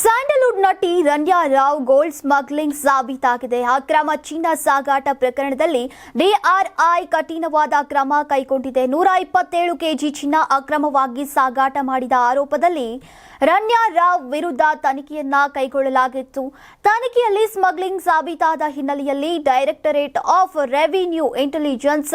Sandalwood ನಟಿ ರಂಜಾ Rao gold smuggling ಸಾಬೀತಾಗಿದೆ. ಅಕ್ರಮ ಚಿನ್ನ ಸಾಗಾಟ ಪ್ರಕರಣದಲ್ಲಿ ಡಿಆರ್ಐ ಕಠಿಣವಾದ ಕ್ರಮ ಕೈಗೊಂಡಿದೆ. ನೂರ ಇಪ್ಪತ್ತೇಳು ಕೆಜಿ ಚಿನ್ನ ಅಕ್ರಮವಾಗಿ ಸಾಗಾಟ ಮಾಡಿದ ಆರೋಪದಲ್ಲಿ ರಣ್ಯಾ ರಾವ್ ವಿರುದ್ಧ ತನಿಖೆಯನ್ನ ಕೈಗೊಳ್ಳಲಾಗಿತ್ತು. ತನಿಖೆಯಲ್ಲಿ ಸ್ಮಗ್ಲಿಂಗ್ ಸಾಬೀತಾದ ಹಿನ್ನೆಲೆಯಲ್ಲಿ ಡೈರೆಕ್ಟರೇಟ್ ಆಫ್ ರೆವಿನ್ಯೂ ಇಂಟೆಲಿಜೆನ್ಸ್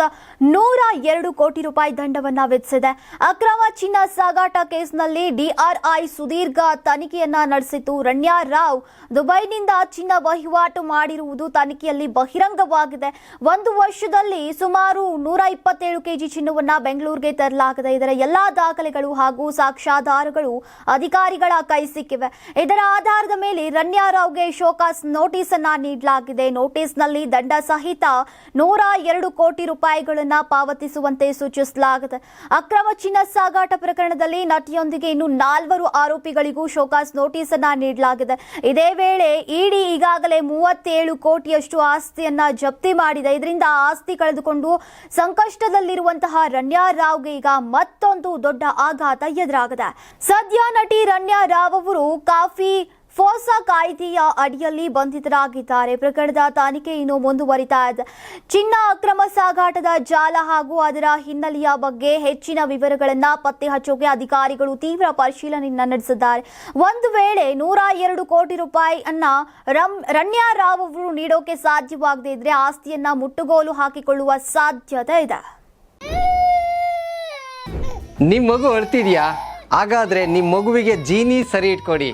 ನೂರ ಎರಡು ಕೋಟಿ ರೂಪಾಯಿ ದಂಡವನ್ನ ವಿಧಿಸಿದೆ. ಅಕ್ರಮ ಚಿನ್ನ ಸಾಗಾಟ ಕೇಸ್ನಲ್ಲಿ ಡಿಆರ್ಐ ಸುದೀರ್ಘ ತನಿಖೆಯನ್ನ ನಡೆಸಿತ್ತು ರಣ್ಯಾ ರಾವ್ ದುಬೈನಿಂದ ಚಿನ್ನ ವಹಿವಾಟು ಮಾಡಿರುವುದು ತನಿಖೆಯಲ್ಲಿ ಬಹಿರಂಗವಾಗಿದೆ. ಒಂದು ವರ್ಷದಲ್ಲಿ ಸುಮಾರು ನೂರ ಇಪ್ಪತ್ತೇಳು ಕೆಜಿ ಚಿನ್ನವನ್ನು ಬೆಂಗಳೂರಿಗೆ ತರಲಾಗಿದೆ. ಇದರ ಎಲ್ಲಾ ದಾಖಲೆಗಳು ಹಾಗೂ ಸಾಕ್ಷ್ಯಾಧಾರಗಳು ಅಧಿಕಾರಿಗಳ ಕೈ ಸಿಕ್ಕಿವೆ. ಇದರ ಆಧಾರದ ಮೇಲೆ ರಣ್ಯಾ ರಾವ್ಗೆ ಶೋಕಾಸ್ ನೋಟಿಸ್ ಅನ್ನ ನೀಡಲಾಗಿದೆ. ನೋಟಿಸ್ನಲ್ಲಿ ದಂಡ ಸಹಿತ ನೂರ ಎರಡು ಕೋಟಿ ರೂಪಾಯಿಗಳನ್ನ ಪಾವತಿಸುವಂತೆ ಸೂಚಿಸಲಾಗಿದೆ. ಅಕ್ರಮ ಚಿನ್ನ ಸಾಗಾಟ ಪ್ರಕರಣದಲ್ಲಿ ನಟಿಯೊಂದಿಗೆ ಇನ್ನು ನಾಲ್ವರು ಆರೋಪಿಗಳಿಗೂ ಶೋಕಾಸ್ ನೋಟಿಸ್ ಅನ್ನ ನೀಡಲಾಗಿದೆ. ಇದೇ ವೇಳೆ ಇಡಿ ಈಗಾಗಲೇ ಮೂವತ್ತೇಳು ಕೋಟಿಯಷ್ಟು ಆಸ್ತಿಯನ್ನ ಜಪ್ತಿ ಮಾಡಿದೆ. ಇದರಿಂದ ಆಸ್ತಿ ಕಳೆದುಕೊಂಡು ಸಂಕಷ್ಟದಲ್ಲಿರುವಂತಹ ರಣ್ಯಾ ರಾವ್ಗೆ ಈಗ ಮತ್ತೊಂದು ದೊಡ್ಡ ಆಘಾತ ಎದುರಾಗಿದೆ. ಸದ್ಯ ನಟಿ ರಣ್ಯಾ ರಾವ್ ಅವರು ಕಾಫಿ ಕಾಯ್ದೆಯ ಅಡಿಯಲ್ಲಿ ಬಂಧಿತರಾಗಿದ್ದಾರೆ. ಪ್ರಕರಣದ ತನಿಖೆ ಇನ್ನು ಮುಂದುವರಿತಾ ಇದೆ. ಚಿನ್ನ ಅಕ್ರಮ ಸಾಗಾಟದ ಜಾಲ ಹಾಗೂ ಅದರ ಹಿನ್ನೆಲೆಯ ಬಗ್ಗೆ ಹೆಚ್ಚಿನ ವಿವರಗಳನ್ನ ಪತ್ತೆ ಹಚ್ಚೋಕೆ ಅಧಿಕಾರಿಗಳು ತೀವ್ರ ಪರಿಶೀಲನೆಯನ್ನ ನಡೆಸಿದ್ದಾರೆ. ಒಂದು ವೇಳೆ ನೂರ ಎರಡು ಕೋಟಿ ರೂಪಾಯಿ ಅನ್ನ ರಮ್ ರಣ್ಯಾ ರಾವ್ ಅವರು ನೀಡೋಕೆ ಸಾಧ್ಯವಾಗದೇ ಇದ್ರೆ ಆಸ್ತಿಯನ್ನ ಮುಟ್ಟುಗೋಲು ಹಾಕಿಕೊಳ್ಳುವ ಸಾಧ್ಯತೆ ಇದೆ. ನಿಮ್ಮ ಮಗು ಅಳ್ತಿದ್ಯಾ? ಹಾಗಾದ್ರೆ ನಿಮ್ಮ ಮಗುವಿಗೆ ಜೀನಿ ಸರಿ ಇಟ್ಕೊಡಿ.